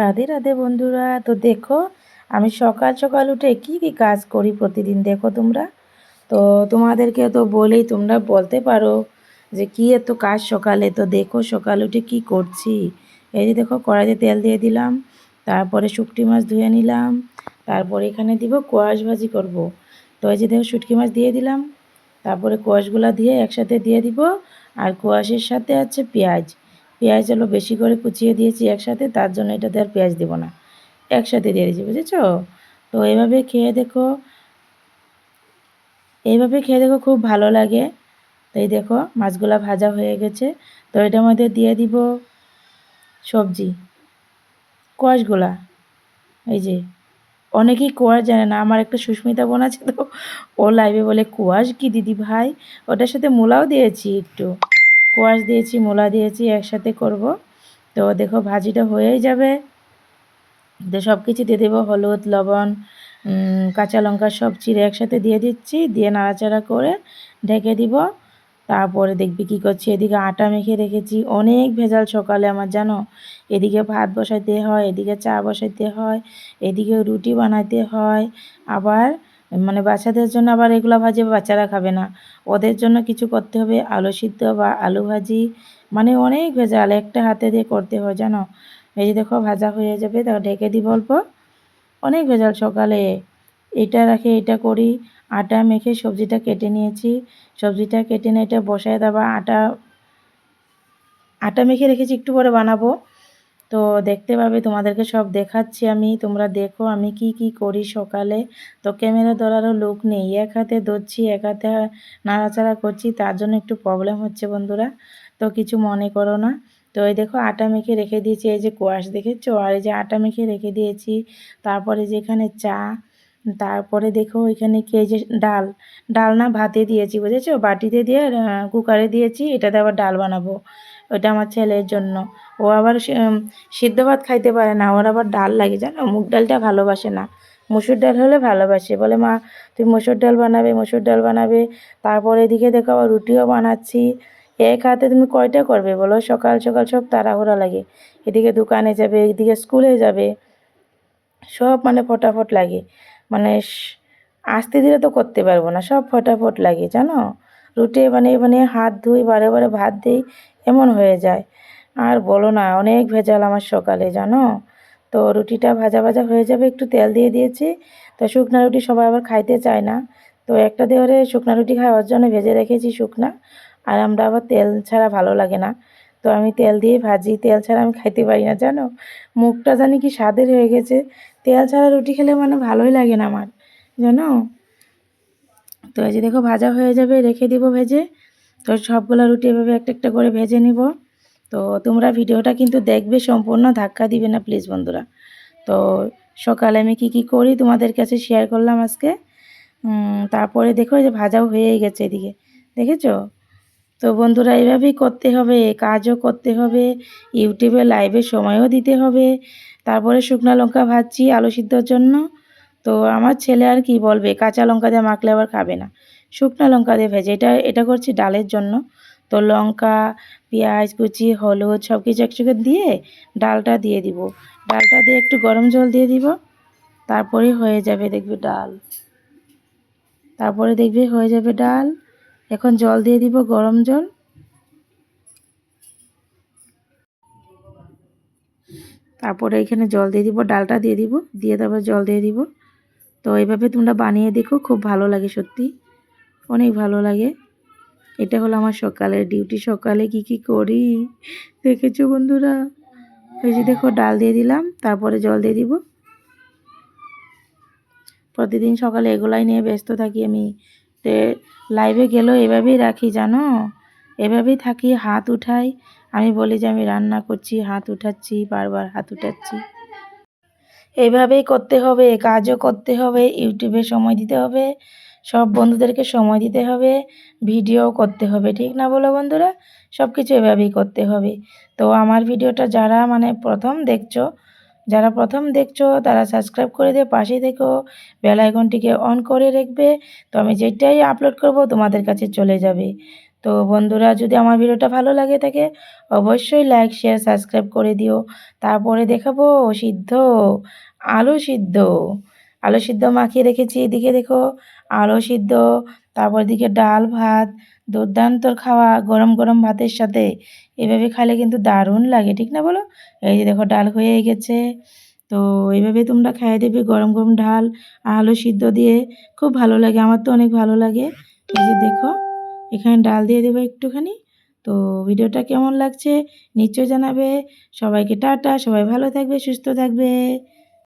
রাধে রাধে বন্ধুরা। তো দেখো, আমি সকাল সকাল উঠে কি কি কাজ করি প্রতিদিন দেখো তোমরা? তো তোমাদেরকে তো বলেই তোমরা বলতে পারো যে কি এত কাজ সকালে। তো দেখো সকাল উঠে কি করছি? এই যে দেখো, কড়াইতে তেল দিয়ে দিলাম, তারপরে শুটকি মাছ ধুয়ে নিলাম, তারপরে এখানে দিব কোয়াশ ভাজি করব। তো এই যে দেখো, শুটকি মাছ দিয়ে দিলাম, তারপরে কোয়াশগুলো দিয়ে একসাথে দিয়ে দিব, আর কোয়াশের সাথে আছে পেঁয়াজ। পেঁয়াজ হলো বেশি করে কুচিয়ে দিয়েছি একসাথে, তার জন্য এটাতে আর পেঁয়াজ দেবো না। একসাথে দিয়ে দিয়েছি, বুঝেছ? তো এইভাবে খেয়ে দেখো এইভাবে খেয়ে দেখো খুব ভালো লাগে। তো এই দেখো, মাছগুলা ভাজা হয়ে গেছে। তো এটার মধ্যে দিয়ে দিব সবজি, কোয়াশগুলা। এই যে, অনেকেই কোয়াশ জানে না, আমার একটা সুস্মিতা বোন আছে তো, ও লাইভে বলে, কোয়াশ কি দিদি ভাই? ওটার সাথে মূলাও দিয়েছি একটু। কোয়াশ দিয়েছি, মূলা দিয়েছি, একসাথে করব। তো দেখো ভাজিটা হয়েই যাবে। তো সব কিছু দিয়ে দেবো, হলুদ, লবণ কাঁচা লঙ্কা সব চিড়ে একসাথে দিয়ে দিচ্ছি, দিয়ে নাড়াচাড়া করে ঢেকে দিব। তারপরে দেখবি কী করছি, এদিকে আটা মেখে রেখেছি। অনেক ভেজাল সকালে আমার, জানো? এদিকে ভাত বসাইতে হয়, এদিকে চা বসাইতে হয়, এদিকে রুটি বানাইতে হয়, আবার মানে বাচ্চাদের জন্য আবার এগুলো ভাজি বাচ্চারা খাবে না। ওদের জন্য কিছু করতে হবে, আলু সিদ্ধ বা আলু ভাজি মানে অনেক ভেজাল, একটা হাতে দিয়ে করতে হয়, জানো? এই যে দেখো, ভাজা হয়ে যাবে তা ঢেকে দিই অল্প। অনেক ভেজাল, সকালে এটা রাখে, এটা করি, আটা মেখে সবজিটা কেটে নিয়েছি। সবজিটা কেটে নিয়ে এটা বসায় দেওয়া আটা আটা মেখে রেখেছি, একটু পরে বানাবো। তো দেখতে পাবে, তোমাদেরকে সব দেখাচ্ছি আমি, তোমরা দেখো আমি কি কি করি সকালে। তো ক্যামেরা ধরারও লোক নেই, এক হাতে ধরছি, এক হাতে নাড়াচাড়া করছি, তার জন্য একটু প্রবলেম হচ্ছে বন্ধুরা। তো কিছু মনে করো না। তো এই দেখো আটা মেখে রেখে দিয়েছি, এই যে কোয়াশ দেখেছ? আর এই যে আটা মেখে রেখে দিয়েছি, তারপরে যে এখানে চা, তারপরে দেখো এখানে কি যে ডাল। ডাল না ভাতে দিয়েছি, বুঝেছ? বাটিতে দিয়ে কুকারে দিয়েছি, এটাতে আবার ডাল বানাবো। ওটা আমার ছেলের জন্য। ও আবার সিদ্ধ ভাত খাইতে পারে না, ওর আবার ডাল লাগে, জানো? মুগ ডালটা ভালোবাসে না। মুসুর ডাল হলে ভালোবাসে। বলে, মা, তুই মুসুর ডাল বানাবে, মুসুর ডাল বানাবে। তারপরে এদিকে দেখো আবার রুটিও বানাচ্ছি। এক হাতে তুমি কয়টা করবে বলো? সকাল সকাল সব তাড়াহুড়া লাগে। এদিকে দোকানে যাবে, এদিকে স্কুলে যাবে। সব মানে ফটাফট লাগে। মানে আস্তে দিলে তো করতে পারব না, সব ফটাফট লাগে, জানো? রুটে মানে মানে হাত ধুই, বারে বারে ভাত দিই, এমন হয়ে যায়। আর বলো না, অনেক ভেজাল আমার সকালে, জানো? তো রুটিটা ভাজা ভাজা হয়ে যাবে, একটু তেল দিয়ে দিয়েছি। তো শুকনা রুটি সবাই আবার খাইতে চায় না। তো একটা দেওয়ারে শুকনা রুটি খাওয়ার জন্য ভেজে রেখেছি শুকনা। আর আমরা আবার তেল ছাড়া ভালো লাগে না। তো আমি তেল দিয়ে ভাজি, তেল ছাড়া আমি খাইতে পারি না, জানো? মুখটা জানি কি স্বাদের হয়ে গেছে। তেল ছাড়া রুটি খেলে মানে ভালোই লাগে না আমার, জানো? তো এই যে দেখো ভাজা হয়ে যাবে, রেখে দিব ভেজে। তো সবগুলো রুটি এভাবে একটা একটা করে ভেজে নিব। তো তোমরা ভিডিওটা কিন্তু দেখবে, সম্পূর্ণ ধাক্কা দিবে না প্লিজ বন্ধুরা। তো সকালে আমি কি কি করি তোমাদের কাছে শেয়ার করলাম আজকে। তারপরে দেখো যে ভাজাও হয়েই গেছে এদিকে। দেখেছ? তো বন্ধুরা এইভাবেই করতে হবে, কাজও করতে হবে, ইউটিউবে লাইভে সময়ও দিতে হবে। তারপরে শুকনো লঙ্কা ভাজছি আলু সিদ্ধর জন্য। তো আমার ছেলে আর কি বলবে? কাঁচা লঙ্কা দিয়ে মাখলে আবার খাবে না। শুকনো লঙ্কা দিয়ে ভেজে, এটা এটা করছি ডালের জন্য। তো লঙ্কা, পেঁয়াজ, কুচি, হলুদ সব কিছু একসঙ্গে দিয়ে ডালটা দিয়ে দিব। ডালটা দিয়ে একটু গরম জল দিয়ে দিব। তারপরে হয়ে যাবে দেখবে ডাল। তারপরে দেখবে হয়ে যাবে ডাল। এখন জল দিয়ে দিব গরম জল। তারপরে এখানে জল দিয়ে দিব, ডালটা দিয়ে দিব। দিয়ে তারপর জল দিয়ে দিব। তো এইভাবে তোমরা বানিয়ে দেখো, খুব ভালো লাগে সত্যি। অনেক ভালো লাগে। এটা হলো আমার সকালের ডিউটি। সকালে কি কি করি? দেখেছ বন্ধুরা? এই যে দেখো, ডাল দিয়ে দিলাম, তারপরে জল দিয়ে দিব। প্রতিদিন সকালে এগুলাই নিয়ে ব্যস্ত থাকি আমি। তে লাইভে গেলেও এভাবেই রাখি, জানো? এভাবেই থাকি, হাত উঠাই। আমি বলি যে আমি রান্না করছি, হাত উঠাচ্ছি, বারবার হাত উঠাচ্ছি। এভাবেই করতে হবে, কাজও করতে হবে, ইউটিউবে সময় দিতে হবে, সব বন্ধুদেরকে সময় দিতে হবে ভিডিও করতে হবে, ঠিক না বলো বন্ধুরা? সব কিছু এভাবেই করতে হবে। তো আমার ভিডিওটা যারা মানে প্রথম দেখছ, যারা প্রথম দেখছ তারা সাবস্ক্রাইব করে দিয়ে পাশে থেকো বেল আইকনটিকে অন করে রাখবে। তো আমি যেটাই আপলোড করব তোমাদের কাছে চলে যাবে। তো বন্ধুরা, যদি আমার ভিডিওটা ভালো লাগে থাকে, অবশ্যই লাইক শেয়ার সাবস্ক্রাইব করে দিও। তারপরে দেখাবো সিদ্ধ, আলু সিদ্ধ। আলু সিদ্ধ মাখিয়ে রেখেছি, এদিকে দেখো আলু সিদ্ধ, তারপর দিকে ডাল ভাত দুর্দান্তর খাওয়া গরম গরম ভাতের সাথে। এভাবে খালে কিন্তু দারুণ লাগে, ঠিক না বলো? এই যে দেখো ডাল হয়ে গেছে। তো এইভাবে তোমরা খাইয়ে দেবে গরম গরম ডাল, আলু সিদ্ধ দিয়ে। খুব ভালো লাগে, আমার তো অনেক ভালো লাগে। এই যে দেখো এখানে ডাল দিয়ে দেবো একটুখানি। তো ভিডিওটা কেমন লাগছে? নিশ্চয় জানাবে। সবাইকে টাটা, সবাই ভালো থাকবে, সুস্থ থাকবে।